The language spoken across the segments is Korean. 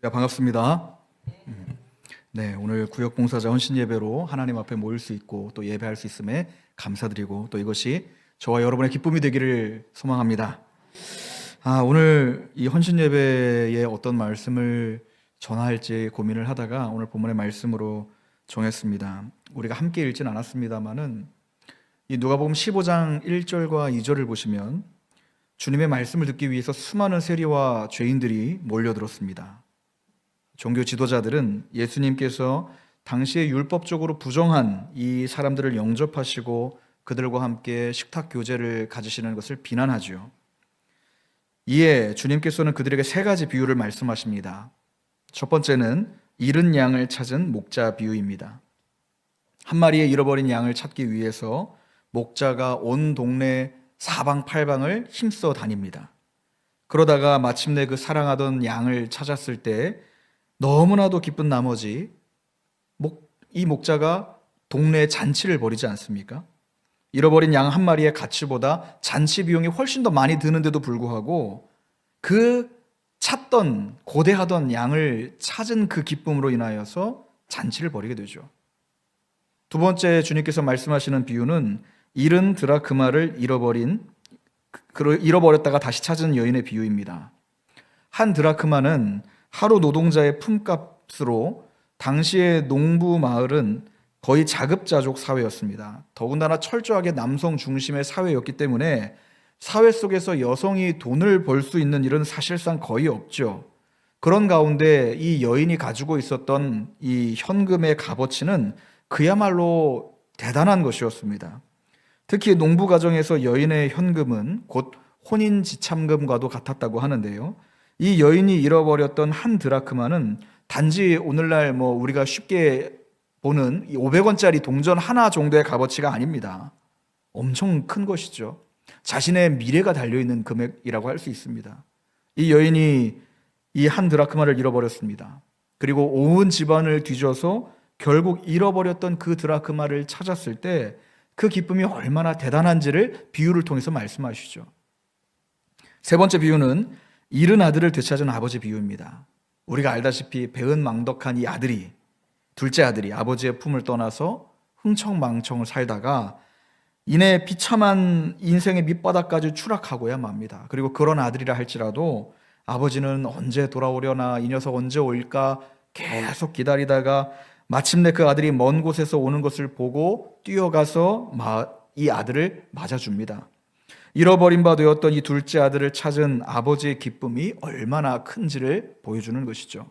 네, 반갑습니다. 음, 네, 오늘 구역 봉사자 헌신 예배로 하나님 앞에 모일 수 있고 또 예배할 수 있음에 감사드리고 또 이것이 저와 여러분의 기쁨이 되기를 소망합니다. 아, 오늘 이 헌신 예배에 어떤 말씀을 전할지 고민을 하다가 오늘 본문의 말씀으로 정했습니다. 우리가 함께 읽진 않았습니다만은 이 누가복음 15장 1절과 2절을 보시면 주님의 말씀을 듣기 위해서 수많은 세리와 죄인들이 몰려들었습니다. 종교 지도자들은 예수님께서 당시에 율법적으로 부정한 이 사람들을 영접하시고 그들과 함께 식탁 교제를 가지시는 것을 비난하죠. 이에 주님께서는 그들에게 세 가지 비유를 말씀하십니다. 첫 번째는 잃은 양을 찾은 목자 비유입니다. 한 마리의 잃어버린 양을 찾기 위해서 목자가 온 동네 사방팔방을 힘써 다닙니다. 그러다가 마침내 그 사랑하던 양을 찾았을 때 너무나도 기쁜 나머지 목, 이 목자가 동네에 잔치를 벌이지 않습니까? 잃어버린 양 한 마리의 가치보다 잔치 비용이 훨씬 더 많이 드는데도 불구하고 그 찾던 고대하던 양을 찾은 그 기쁨으로 인하여서 잔치를 벌이게 되죠. 두 번째 주님께서 말씀하시는 비유는 잃은 드라크마를 잃어버린 그- 잃어버렸다가 다시 찾은 여인의 비유입니다. 한 드라크마는 하루 노동자의 품값으로 당시의 농부 마을은 거의 자급자족 사회였습니다. 더군다나 철저하게 남성 중심의 사회였기 때문에 사회 속에서 여성이 돈을 벌 수 있는 일은 사실상 거의 없죠. 그런 가운데 이 여인이 가지고 있었던 이 현금의 값어치는 그야말로 대단한 것이었습니다. 특히 농부 가정에서 여인의 현금은 곧 혼인 지참금과도 같았다고 하는데요. 이 여인이 잃어버렸던 한 드라크마는 단지 오늘날 뭐 우리가 쉽게 보는 500원짜리 동전 하나 정도의 값어치가 아닙니다. 엄청 큰 것이죠. 자신의 미래가 달려있는 금액이라고 할 수 있습니다. 이 여인이 이 한 드라크마를 잃어버렸습니다. 그리고 온 집안을 뒤져서 결국 잃어버렸던 그 드라크마를 찾았을 때 그 기쁨이 얼마나 대단한지를 비유를 통해서 말씀하시죠. 세 번째 비유는 잃은 아들을 되찾은 아버지 비유입니다. 우리가 알다시피 배은망덕한 이 아들이 둘째 아들이 아버지의 품을 떠나서 흥청망청을 살다가 이내 비참한 인생의 밑바닥까지 추락하고야 맙니다. 그리고 그런 아들이라 할지라도 아버지는 언제 돌아오려나 이 녀석 언제 올까 계속 기다리다가 마침내 그 아들이 먼 곳에서 오는 것을 보고 뛰어가서 이 아들을 맞아줍니다. 잃어버린 바 되었던 이 둘째 아들을 찾은 아버지의 기쁨이 얼마나 큰지를 보여주는 것이죠.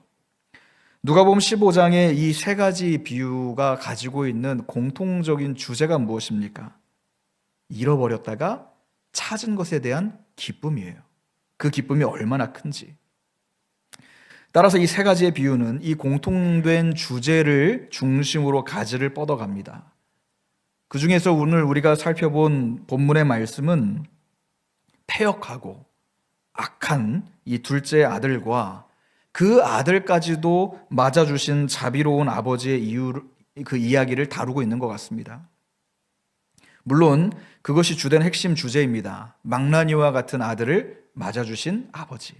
누가복음 15장의 이 세 가지 비유가 가지고 있는 공통적인 주제가 무엇입니까? 잃어버렸다가 찾은 것에 대한 기쁨이에요. 그 기쁨이 얼마나 큰지. 따라서 이 세 가지의 비유는 이 공통된 주제를 중심으로 가지를 뻗어갑니다. 그 중에서 오늘 우리가 살펴본 본문의 말씀은 폐역하고 악한 이 둘째 아들과 그 아들까지도 맞아주신 자비로운 아버지의 이유, 그 이야기를 다루고 있는 것 같습니다. 물론 그것이 주된 핵심 주제입니다. 망나니와 같은 아들을 맞아주신 아버지.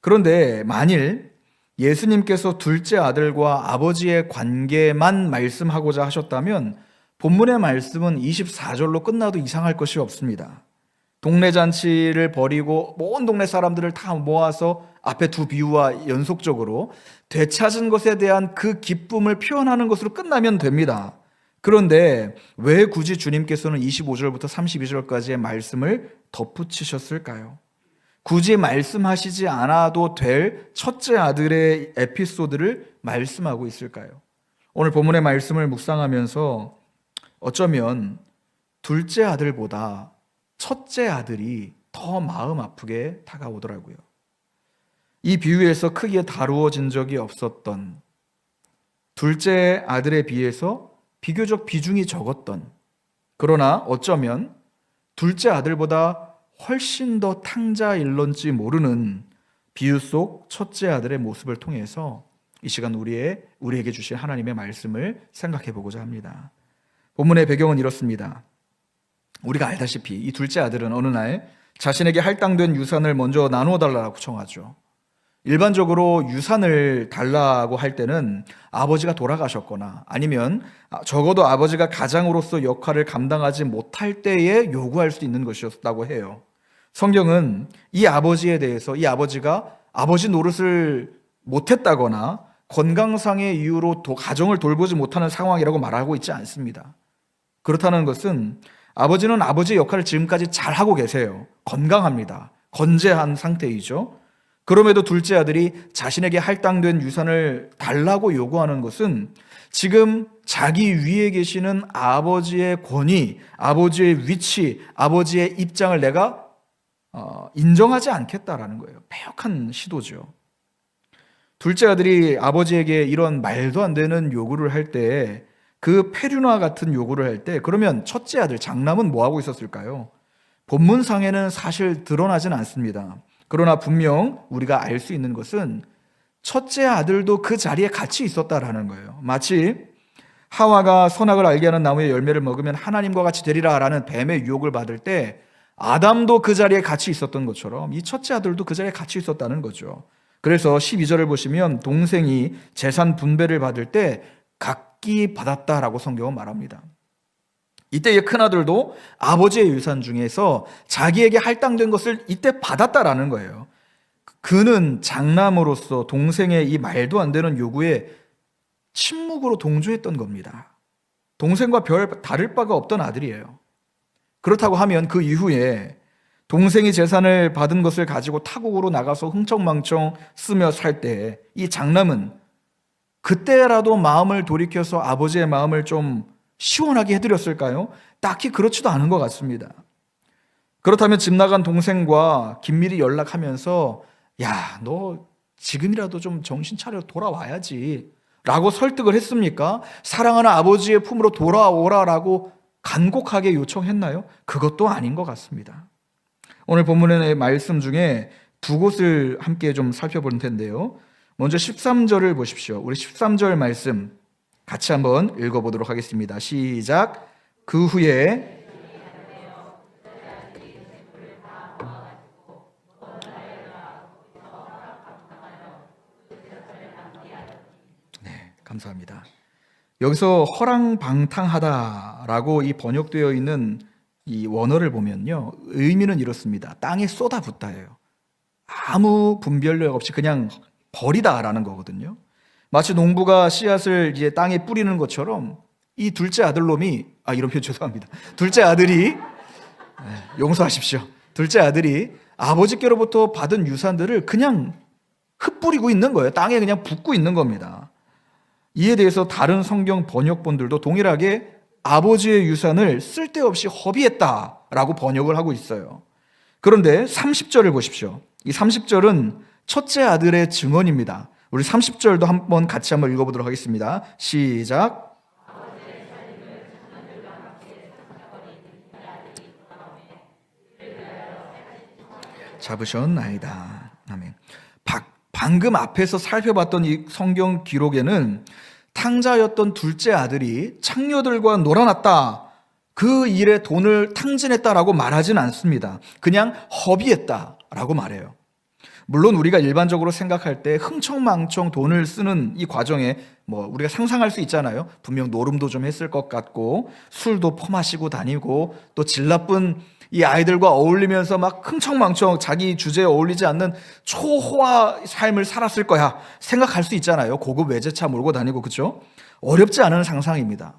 그런데 만일 예수님께서 둘째 아들과 아버지의 관계만 말씀하고자 하셨다면 본문의 말씀은 24절로 끝나도 이상할 것이 없습니다. 동네 잔치를 벌이고 온 동네 사람들을 다 모아서 앞에 두 비유와 연속적으로 되찾은 것에 대한 그 기쁨을 표현하는 것으로 끝나면 됩니다. 그런데 왜 굳이 주님께서는 25절부터 32절까지의 말씀을 덧붙이셨을까요? 굳이 말씀하시지 않아도 될 첫째 아들의 에피소드를 말씀하고 있을까요? 오늘 본문의 말씀을 묵상하면서 어쩌면 둘째 아들보다 첫째 아들이 더 마음 아프게 다가오더라고요. 이 비유에서 크게 다루어진 적이 없었던 둘째 아들에 비해서 비교적 비중이 적었던 그러나 어쩌면 둘째 아들보다 훨씬 더 탕자일런지 모르는 비유 속 첫째 아들의 모습을 통해서 이 시간 우리의 우리에게 주신 하나님의 말씀을 생각해 보고자 합니다. 본문의 배경은 이렇습니다. 우리가 알다시피 이 둘째 아들은 어느 날 자신에게 할당된 유산을 먼저 나누어 달라고 청하죠. 일반적으로 유산을 달라고 할 때는 아버지가 돌아가셨거나 아니면 적어도 아버지가 가장으로서 역할을 감당하지 못할 때에 요구할 수 있는 것이었다고 해요. 성경은 이 아버지에 대해서 이 아버지가 아버지 노릇을 못했다거나 건강상의 이유로 도- 가정을 돌보지 못하는 상황이라고 말하고 있지 않습니다. 그렇다는 것은 아버지는 아버지의 역할을 지금까지 잘 하고 계세요. 건강합니다. 건재한 상태이죠. 그럼에도 둘째 아들이 자신에게 할당된 유산을 달라고 요구하는 것은 지금 자기 위에 계시는 아버지의 권위, 아버지의 위치, 아버지의 입장을 내가 어, 인정하지 않겠다라는 거예요. 패역한 시도죠. 둘째 아들이 아버지에게 이런 말도 안 되는 요구를 할 때, 그 페륜화 같은 요구를 할 때, 그러면 첫째 아들 장남은 뭐 하고 있었을까요? 본문상에는 사실 드러나진 않습니다. 그러나 분명 우리가 알 수 있는 것은 첫째 아들도 그 자리에 같이 있었다라는 거예요. 마치 하와가 선악을 알게 하는 나무의 열매를 먹으면 하나님과 같이 되리라라는 뱀의 유혹을 받을 때 아담도 그 자리에 같이 있었던 것처럼 이 첫째 아들도 그 자리에 같이 있었다는 거죠. 그래서 12절을 보시면 동생이 재산 분배를 받을 때 각 기 받았다라고 성경은 말합니다. 이때 의 큰아들도 아버지의 유산 중에서 자기에게 할당된 것을 이때 받았다라는 거예요. 그는 장남으로서 동생의 이 말도 안 되는 요구에 침묵으로 동조했던 겁니다. 동생과 별 다를 바가 없던 아들이에요. 그렇다고 하면 그 이후에 동생이 재산을 받은 것을 가지고 타국으로 나가서 흥청망청 쓰며 살 때 이 장남은 그때라도 마음을 돌이켜서 아버지의 마음을 좀 시원하게 해드렸을까요? 딱히 그렇지도 않은 것 같습니다. 그렇다면 집 나간 동생과 긴밀히 연락하면서 야, 너 지금이라도 좀 정신 차려 돌아와야지. 라고 설득을 했습니까? 사랑하는 아버지의 품으로 돌아오라라고 간곡하게 요청했나요? 그것도 아닌 것 같습니다. 오늘 본문의 말씀 중에 두 곳을 함께 좀 살펴볼 텐데요. 먼저 13절을 보십시오. 우리 13절 말씀 같이 한번 읽어보도록 하겠습니다. 시작. 그 후에 네, 감사합니다. 여기서 허랑방탕하다라고 이 번역되어 있는 이 원어를 보면요. 의미는 이렇습니다. 땅에 쏟아붓다예요. 아무 분별력 없이 그냥 버리다라는 거거든요. 마치 농부가 씨앗을 이제 땅에 뿌리는 것처럼 이 둘째 아들놈이 아 이런 표현 죄송합니다. 둘째 아들이 네, 용서하십시오. 둘째 아들이 아버지께로부터 받은 유산들을 그냥 흩뿌리고 있는 거예요. 땅에 그냥 붓고 있는 겁니다. 이에 대해서 다른 성경 번역본들도 동일하게 아버지의 유산을 쓸데없이 허비했다라고 번역을 하고 있어요. 그런데 30절을 보십시오. 이 30절은 첫째 아들의 증언입니다. 우리 30절도 한번 같이 한번 읽어보도록 하겠습니다. 시작. 잡으셨나이다. 아멘. 바- 방금 앞에서 살펴봤던 이 성경 기록에는 탕자였던 둘째 아들이 창녀들과 놀아났다. 그 일에 돈을 탕진했다라고 말하진 않습니다. 그냥 허비했다라고 말해요. 물론 우리가 일반적으로 생각할 때 흥청망청 돈을 쓰는 이 과정에 뭐 우리가 상상할 수 있잖아요. 분명 노름도 좀 했을 것 같고 술도 퍼마시고 다니고 또 질 나쁜 이 아이들과 어울리면서 막 흥청망청 자기 주제에 어울리지 않는 초호화 삶을 살았을 거야 생각할 수 있잖아요. 고급 외제차 몰고 다니고 그죠? 어렵지 않은 상상입니다.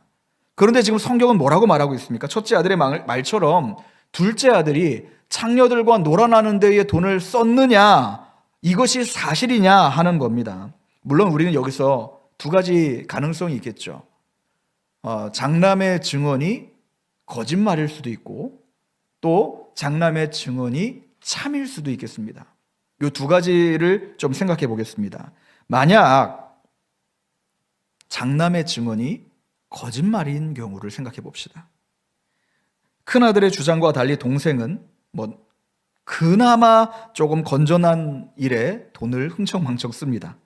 그런데 지금 성경은 뭐라고 말하고 있습니까? 첫째 아들의 말- 말처럼 둘째 아들이 창녀들과 놀아나는 데에 돈을 썼느냐, 이것이 사실이냐 하는 겁니다. 물론 우리는 여기서 두 가지 가능성이 있겠죠. 어, 장남의 증언이 거짓말일 수도 있고, 또 장남의 증언이 참일 수도 있겠습니다. 이 두 가지를 좀 생각해 보겠습니다. 만약 장남의 증언이 거짓말인 경우를 생각해 봅시다. 큰아들의 주장과 달리 동생은 뭐 그나마 조금 건전한 일에 돈을 흥청망청 씁니다.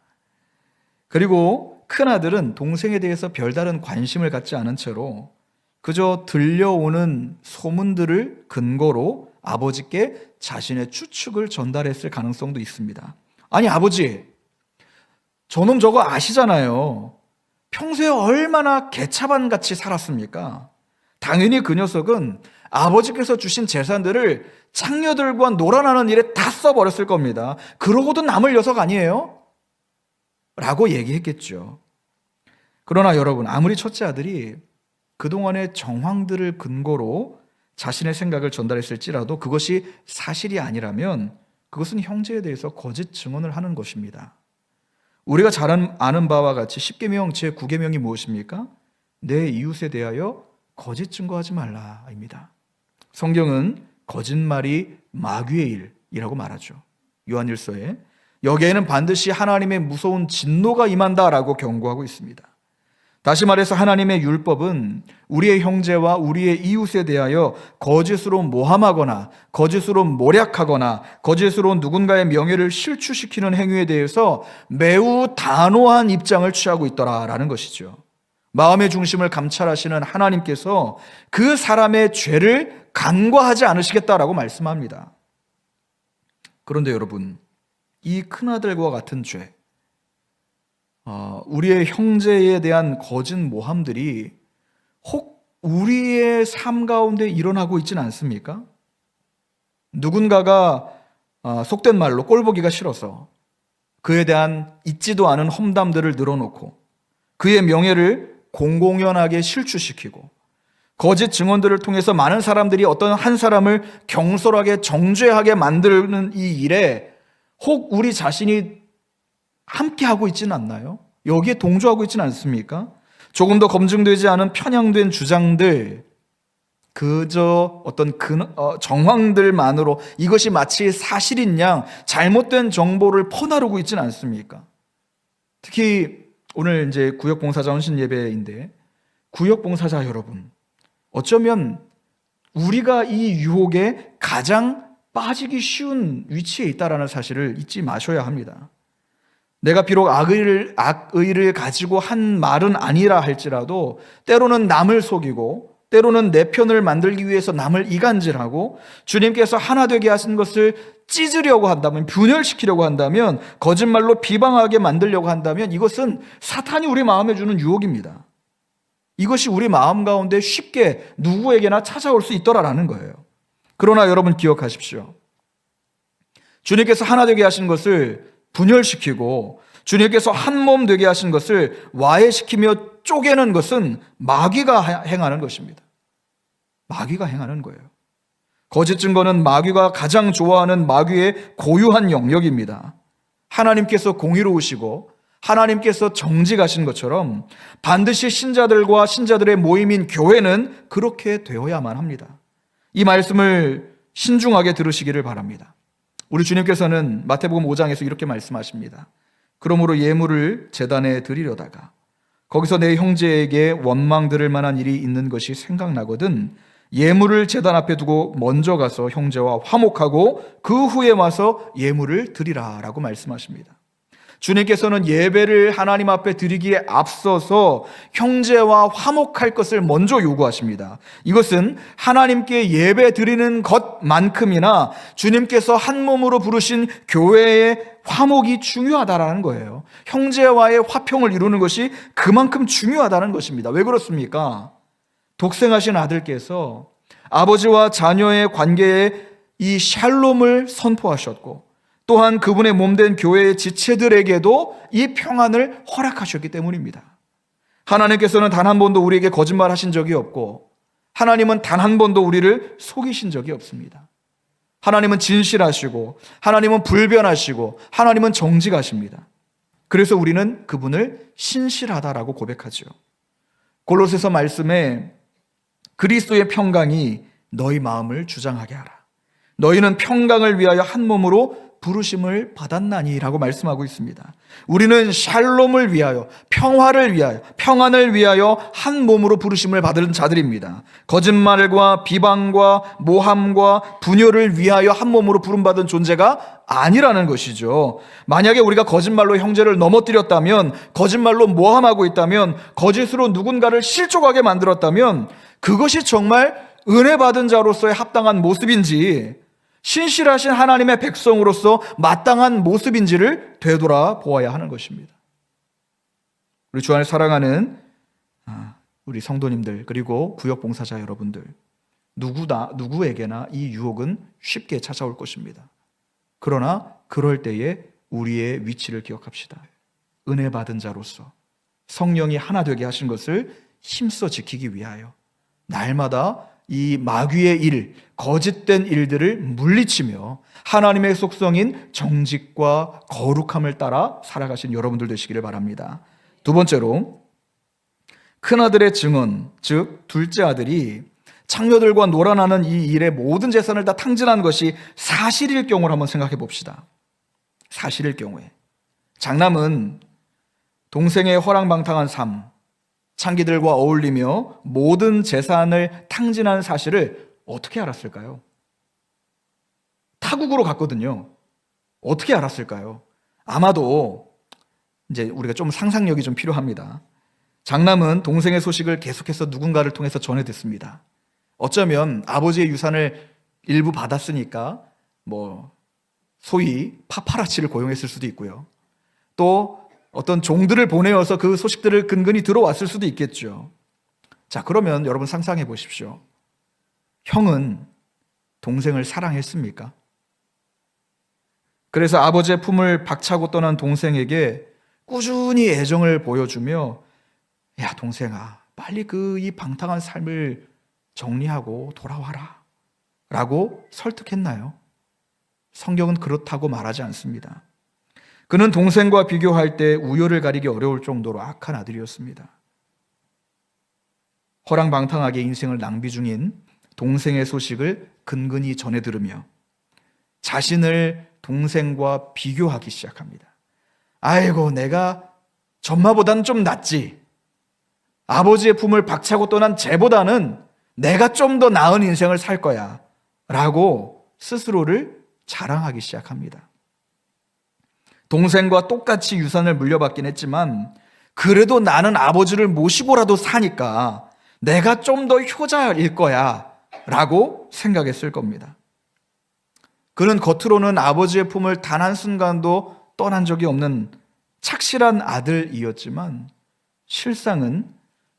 그리고 큰아들은 동생에 대해서 별다른 관심을 갖지 않은 채로 그저 들려오는 소문들을 근거로 아버지께 자신의 추측을 전달했을 가능성도 있습니다. 아니, 아버지, 저놈 저거 아시잖아요. 평소에 얼마나 개차반 같이 살았습니까? 당연히 그 녀석은 아버지께서 주신 재산들을 창녀들과 놀아나는 일에 다 써버렸을 겁니다. 그러고도 남을 녀석 아니에요? 라고 얘기했겠죠. 그러나 여러분, 아무리 첫째 아들이 그동안의 정황들을 근거로 자신의 생각을 전달했을지라도 그것이 사실이 아니라면 그것은 형제에 대해서 거짓 증언을 하는 것입니다. 우리가 잘 아는 바와 같이 10계명 제9계명이 무엇입니까? 내 이웃에 대하여 거짓 증거하지 말라입니다. 성경은 거짓말이 마귀의 일이라고 말하죠. 요한일서에 여기에는 반드시 하나님의 무서운 진노가 임한다라고 경고하고 있습니다. 다시 말해서 하나님의 율법은 우리의 형제와 우리의 이웃에 대하여 거짓으로 모함하거나 거짓으로 모략하거나 거짓으로 누군가의 명예를 실추시키는 행위에 대해서 매우 단호한 입장을 취하고 있더라라는 것이죠. 마음의 중심을 감찰하시는 하나님께서 그 사람의 죄를 간과하지 않으시겠다라고 말씀합니다. 그런데 여러분, 이 큰아들과 같은 죄, 어, 우리의 형제에 대한 거짓 모함들이 혹 우리의 삶 가운데 일어나고 있지는 않습니까? 누군가가 어, 속된 말로 꼴보기가 싫어서 그에 대한 있지도 않은 험담들을 늘어놓고 그의 명예를 공공연하게 실추시키고 거짓 증언들을 통해서 많은 사람들이 어떤 한 사람을 경솔하게 정죄하게 만드는 이 일에 혹 우리 자신이 함께 하고 있지는 않나요? 여기에 동조하고 있지는 않습니까? 조금 더 검증되지 않은 편향된 주장들, 그저 어떤 그, 어, 정황들만으로 이것이 마치 사실인 양 잘못된 정보를 퍼나르고 있지는 않습니까? 특히 오늘 이제 구역봉사자 헌신 예배인데 구역봉사자 여러분 어쩌면 우리가 이 유혹에 가장 빠지기 쉬운 위치에 있다라는 사실을 잊지 마셔야 합니다. 내가 비록 악의를, 악의를 가지고 한 말은 아니라 할지라도 때로는 남을 속이고 때로는 내 편을 만들기 위해서 남을 이간질하고 주님께서 하나 되게 하신 것을 찢으려고 한다면 분열시키려고 한다면 거짓말로 비방하게 만들려고 한다면 이것은 사탄이 우리 마음에 주는 유혹입니다. 이것이 우리 마음 가운데 쉽게 누구에게나 찾아올 수 있더라라는 거예요. 그러나 여러분 기억하십시오. 주님께서 하나 되게 하신 것을 분열시키고 주님께서 한 몸 되게 하신 것을 와해시키며 쪼개는 것은 마귀가 행하는 것입니다. 마귀가 행하는 거예요. 거짓 증거는 마귀가 가장 좋아하는 마귀의 고유한 영역입니다. 하나님께서 공의로우시고 하나님께서 정직하신 것처럼 반드시 신자들과 신자들의 모임인 교회는 그렇게 되어야만 합니다. 이 말씀을 신중하게 들으시기를 바랍니다. 우리 주님께서는 마태복음 5장에서 이렇게 말씀하십니다. 그러므로 예물을 재단에 드리려다가 거기서 내 형제에게 원망 들을 만한 일이 있는 것이 생각나거든 예물을 재단 앞에 두고 먼저 가서 형제와 화목하고 그 후에 와서 예물을 드리라라고 말씀하십니다. 주님께서는 예배를 하나님 앞에 드리기에 앞서서 형제와 화목할 것을 먼저 요구하십니다. 이것은 하나님께 예배 드리는 것만큼이나 주님께서 한 몸으로 부르신 교회의 화목이 중요하다라는 거예요. 형제와의 화평을 이루는 것이 그만큼 중요하다는 것입니다. 왜 그렇습니까? 독생하신 아들께서 아버지와 자녀의 관계에 이 샬롬을 선포하셨고 또한 그분의 몸된 교회의 지체들에게도 이 평안을 허락하셨기 때문입니다. 하나님께서는 단 한 번도 우리에게 거짓말 하신 적이 없고 하나님은 단 한 번도 우리를 속이신 적이 없습니다. 하나님은 진실하시고 하나님은 불변하시고 하나님은 정직하십니다. 그래서 우리는 그분을 신실하다라고 고백하죠. 골로새서 말씀에 그리스도의 평강이 너희 마음을 주장하게 하라. 너희는 평강을 위하여 한 몸으로 부르심을 받았나니라고 말씀하고 있습니다. 우리는 샬롬을 위하여 평화를 위하여 평안을 위하여 한 몸으로 부르심을 받은 자들입니다. 거짓말과 비방과 모함과 분열을 위하여 한 몸으로 부름받은 존재가 아니라는 것이죠. 만약에 우리가 거짓말로 형제를 넘어뜨렸다면 거짓말로 모함하고 있다면 거짓으로 누군가를 실족하게 만들었다면 그것이 정말 은혜 받은 자로서의 합당한 모습인지 신실하신 하나님의 백성으로서 마땅한 모습인지를 되돌아 보아야 하는 것입니다. 우리 주 안에 사랑하는 아, 우리 성도님들 그리고 구역 봉사자 여러분들 누구다 누구에게나 이 유혹은 쉽게 찾아올 것입니다. 그러나 그럴 때에 우리의 위치를 기억합시다. 은혜 받은 자로서 성령이 하나 되게 하신 것을 힘써 지키기 위하여 날마다 이 마귀의 일, 거짓된 일들을 물리치며 하나님의 속성인 정직과 거룩함을 따라 살아가신 여러분들 되시기를 바랍니다. 두 번째로 큰아들의 증언, 즉 둘째 아들이 창녀들과 놀아나는 이 일의 모든 재산을 다 탕진한 것이 사실일 경우를 한번 생각해 봅시다. 사실일 경우에 장남은 동생의 허랑방탕한 삶, 창기들과 어울리며 모든 재산을 탕진한 사실을 어떻게 알았을까요? 타국으로 갔거든요. 어떻게 알았을까요? 아마도 이제 우리가 좀 상상력이 좀 필요합니다. 장남은 동생의 소식을 계속해서 누군가를 통해서 전해 듣습니다. 어쩌면 아버지의 유산을 일부 받았으니까 뭐 소위 파파라치를 고용했을 수도 있고요. 또 어떤 종들을 보내어서 그 소식들을 근근히 들어왔을 수도 있겠죠. 자, 그러면 여러분 상상해 보십시오. 형은 동생을 사랑했습니까? 그래서 아버지의 품을 박차고 떠난 동생에게 꾸준히 애정을 보여주며 야, 동생아, 빨리 그 이 방탕한 삶을 정리하고 돌아와라. 라고 설득했나요? 성경은 그렇다고 말하지 않습니다. 그는 동생과 비교할 때 우열을 가리기 어려울 정도로 악한 아들이었습니다. 허랑방탕하게 인생을 낭비 중인 동생의 소식을 근근히 전해 들으며 자신을 동생과 비교하기 시작합니다. 아이고, 내가 전마보다는 좀 낫지. 아버지의 품을 박차고 떠난 쟤보다는 내가 좀 더 나은 인생을 살 거야. 라고 스스로를 자랑하기 시작합니다. 동생과 똑같이 유산을 물려받긴 했지만 그래도 나는 아버지를 모시고라도 사니까 내가 좀 더 효자일 거야. 라고 생각했을 겁니다. 그는 겉으로는 아버지의 품을 단 한순간도 떠난 적이 없는 착실한 아들이었지만 실상은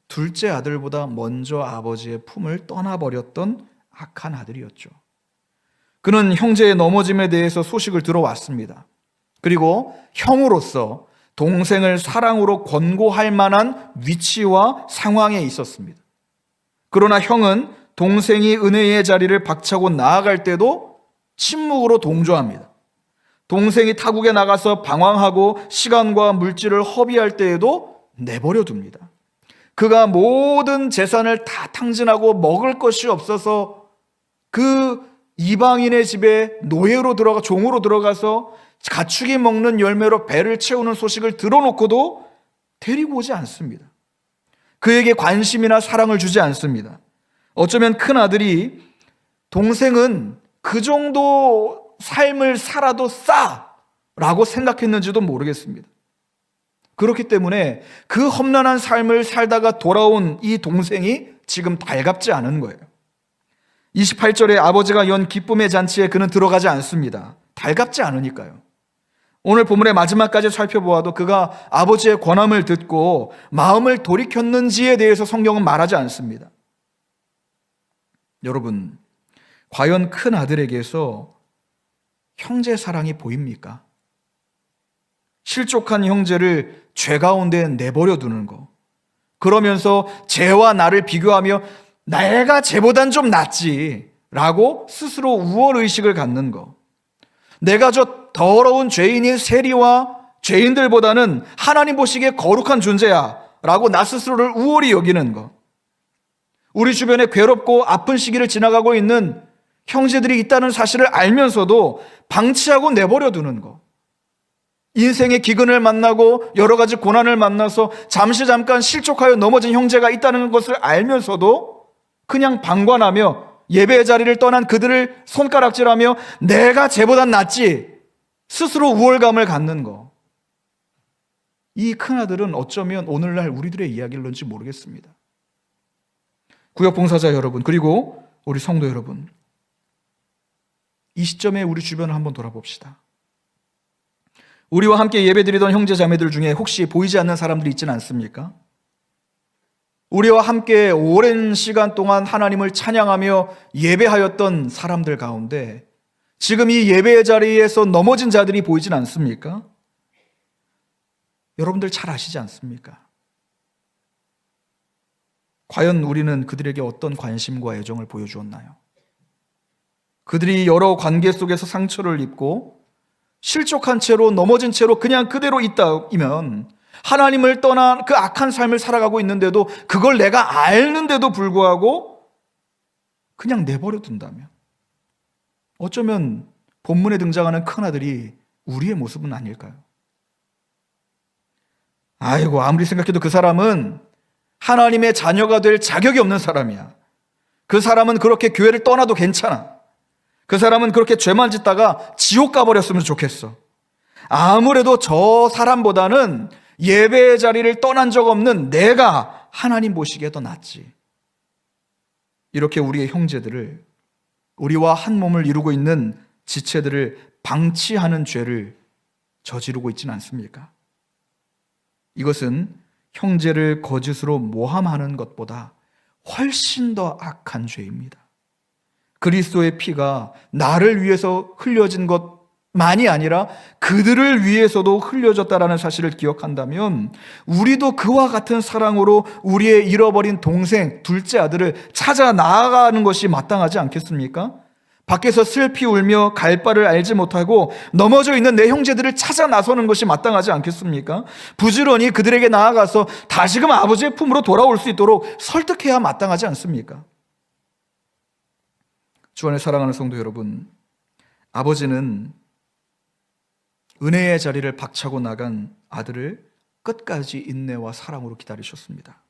둘째 아들보다 먼저 아버지의 품을 떠나버렸던 악한 아들이었죠. 그는 형제의 넘어짐에 대해서 소식을 들어왔습니다. 그리고 형으로서 동생을 사랑으로 권고할 만한 위치와 상황에 있었습니다. 그러나 형은 동생이 은혜의 자리를 박차고 나아갈 때도 침묵으로 동조합니다. 동생이 타국에 나가서 방황하고 시간과 물질을 허비할 때에도 내버려 둡니다. 그가 모든 재산을 다 탕진하고 먹을 것이 없어서 그 이방인의 집에 노예로 들어가 종으로 들어가서 가축이 먹는 열매로 배를 채우는 소식을 들어놓고도 데리고 오지 않습니다. 그에게 관심이나 사랑을 주지 않습니다. 어쩌면 큰 아들이 동생은 그 정도 삶을 살아도 싸 라고 생각했는지도 모르겠습니다. 그렇기 때문에 그 험난한 삶을 살다가 돌아온 이 동생이 지금 달갑지 않은 거예요. 28절에 아버지가 연 기쁨의 잔치에 그는 들어가지 않습니다. 달갑지 않으니까요. 오늘 본문의 마지막까지 살펴보아도 그가 아버지의 권함을 듣고 마음을 돌이켰는지에 대해서 성경은 말하지 않습니다. 여러분, 과연 큰 아들에게서 형제 사랑이 보입니까? 실족한 형제를 죄 가운데 내버려 두는 거. 그러면서 죄와 나를 비교하며 내가 죄보단 좀 낫지. 라고 스스로 우월의식을 갖는 거. 내가 저 더러운 죄인인 세리와 죄인들보다는 하나님 보시기에 거룩한 존재야. 라고 나 스스로를 우월히 여기는 거. 우리 주변에 괴롭고 아픈 시기를 지나가고 있는 형제들이 있다는 사실을 알면서도 방치하고 내버려 두는 거. 인생의 기근을 만나고 여러 가지 고난을 만나서 잠시 잠깐 실족하여 넘어진 형제가 있다는 것을 알면서도 그냥 방관하며 예배의 자리를 떠난 그들을 손가락질하며 내가 쟤보단 낫지 스스로 우월감을 갖는 거. 이 큰아들은 어쩌면 오늘날 우리들의 이야기일런지 모르겠습니다. 구역 봉사자 여러분, 그리고 우리 성도 여러분. 이 시점에 우리 주변을 한번 돌아봅시다. 우리와 함께 예배드리던 형제 자매들 중에 혹시 보이지 않는 사람들이 있지는 않습니까? 우리와 함께 오랜 시간 동안 하나님을 찬양하며 예배하였던 사람들 가운데 지금 이 예배의 자리에서 넘어진 자들이 보이진 않습니까? 여러분들 잘 아시지 않습니까? 과연 우리는 그들에게 어떤 관심과 애정을 보여주었나요? 그들이 여러 관계 속에서 상처를 입고 실족한 채로 넘어진 채로 그냥 그대로 있다면 하나님을 떠난 그 악한 삶을 살아가고 있는데도 그걸 내가 알는데도 불구하고 그냥 내버려 둔다면 어쩌면 본문에 등장하는 큰 아들이 우리의 모습은 아닐까요? 아이고 아무리 생각해도 그 사람은 하나님의 자녀가 될 자격이 없는 사람이야. 그 사람은 그렇게 교회를 떠나도 괜찮아. 그 사람은 그렇게 죄만 짓다가 지옥 가버렸으면 좋겠어. 아무래도 저 사람보다는 예배의 자리를 떠난 적 없는 내가 하나님 보시기에 더 낫지. 이렇게 우리의 형제들을 우리와 한 몸을 이루고 있는 지체들을 방치하는 죄를 저지르고 있지는 않습니까? 이것은 형제를 거짓으로 모함하는 것보다 훨씬 더 악한 죄입니다. 그리스도의 피가 나를 위해서 흘려진 것 만이 아니라 그들을 위해서도 흘려졌다라는 사실을 기억한다면 우리도 그와 같은 사랑으로 우리의 잃어버린 동생, 둘째 아들을 찾아 나아가는 것이 마땅하지 않겠습니까? 밖에서 슬피 울며 갈 바를 알지 못하고 넘어져 있는 내 형제들을 찾아 나서는 것이 마땅하지 않겠습니까? 부지런히 그들에게 나아가서 다시금 아버지의 품으로 돌아올 수 있도록 설득해야 마땅하지 않습니까? 주 안에 사랑하는 성도 여러분, 아버지는 은혜의 자리를 박차고 나간 아들을 끝까지 인내와 사랑으로 기다리셨습니다.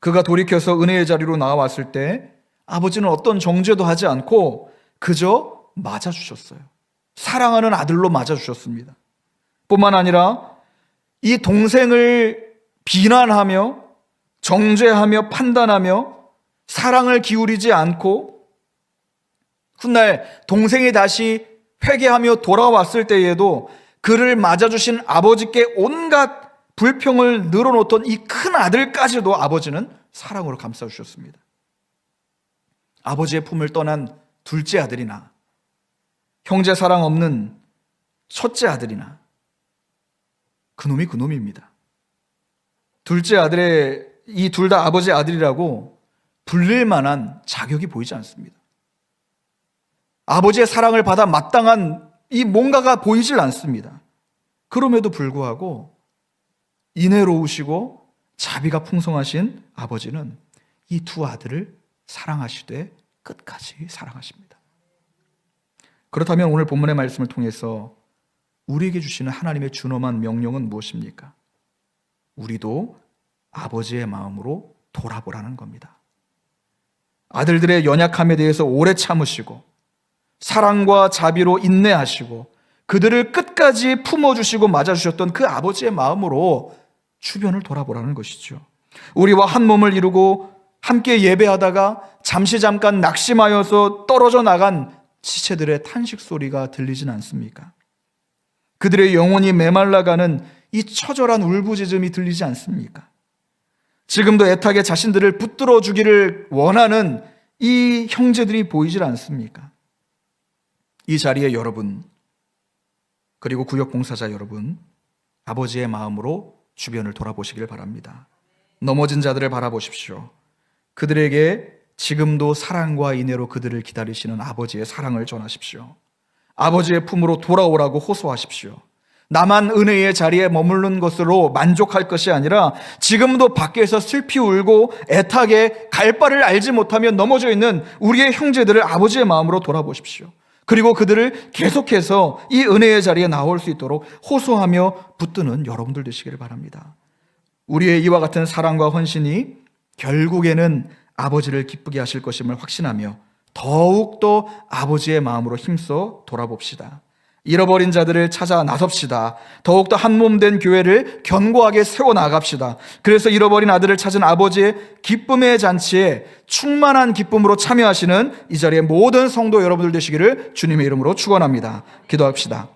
그가 돌이켜서 은혜의 자리로 나왔을 때 아버지는 어떤 정죄도 하지 않고 그저 맞아주셨어요. 사랑하는 아들로 맞아주셨습니다. 뿐만 아니라 이 동생을 비난하며 정죄하며 판단하며 사랑을 기울이지 않고 훗날 동생이 다시 회개하며 돌아왔을 때에도 그를 맞아주신 아버지께 온갖 불평을 늘어놓던 이 큰 아들까지도 아버지는 사랑으로 감싸주셨습니다. 아버지의 품을 떠난 둘째 아들이나 형제 사랑 없는 첫째 아들이나 그놈이 그놈입니다. 둘째 아들의 이 둘 다 아버지의 아들이라고 불릴 만한 자격이 보이지 않습니다. 아버지의 사랑을 받아 마땅한 이 뭔가가 보이질 않습니다. 그럼에도 불구하고 인애로우시고 자비가 풍성하신 아버지는 이 두 아들을 사랑하시되 끝까지 사랑하십니다. 그렇다면 오늘 본문의 말씀을 통해서 우리에게 주시는 하나님의 준엄한 명령은 무엇입니까? 우리도 아버지의 마음으로 돌아보라는 겁니다. 아들들의 연약함에 대해서 오래 참으시고 사랑과 자비로 인내하시고 그들을 끝까지 품어주시고 맞아주셨던 그 아버지의 마음으로 주변을 돌아보라는 것이죠. 우리와 한 몸을 이루고 함께 예배하다가 잠시 잠깐 낙심하여서 떨어져 나간 지체들의 탄식 소리가 들리진 않습니까? 그들의 영혼이 메말라가는 이 처절한 울부짖음이 들리지 않습니까? 지금도 애타게 자신들을 붙들어 주기를 원하는 이 형제들이 보이질 않습니까? 이 자리에 여러분, 그리고 구역 봉사자 여러분, 아버지의 마음으로 주변을 돌아보시길 바랍니다. 넘어진 자들을 바라보십시오. 그들에게 지금도 사랑과 인애로 그들을 기다리시는 아버지의 사랑을 전하십시오. 아버지의 품으로 돌아오라고 호소하십시오. 나만 은혜의 자리에 머무른 것으로 만족할 것이 아니라 지금도 밖에서 슬피 울고 애타게 갈 바를 알지 못하며 넘어져 있는 우리의 형제들을 아버지의 마음으로 돌아보십시오. 그리고 그들을 계속해서 이 은혜의 자리에 나올 수 있도록 호소하며 붙드는 여러분들 되시기를 바랍니다. 우리의 이와 같은 사랑과 헌신이 결국에는 아버지를 기쁘게 하실 것임을 확신하며 더욱더 아버지의 마음으로 힘써 돌아봅시다. 잃어버린 자들을 찾아 나섭시다. 더욱더 한 몸 된 교회를 견고하게 세워 나갑시다. 그래서 잃어버린 아들을 찾은 아버지의 기쁨의 잔치에 충만한 기쁨으로 참여하시는 이 자리의 모든 성도 여러분들 되시기를 주님의 이름으로 축원합니다. 기도합시다.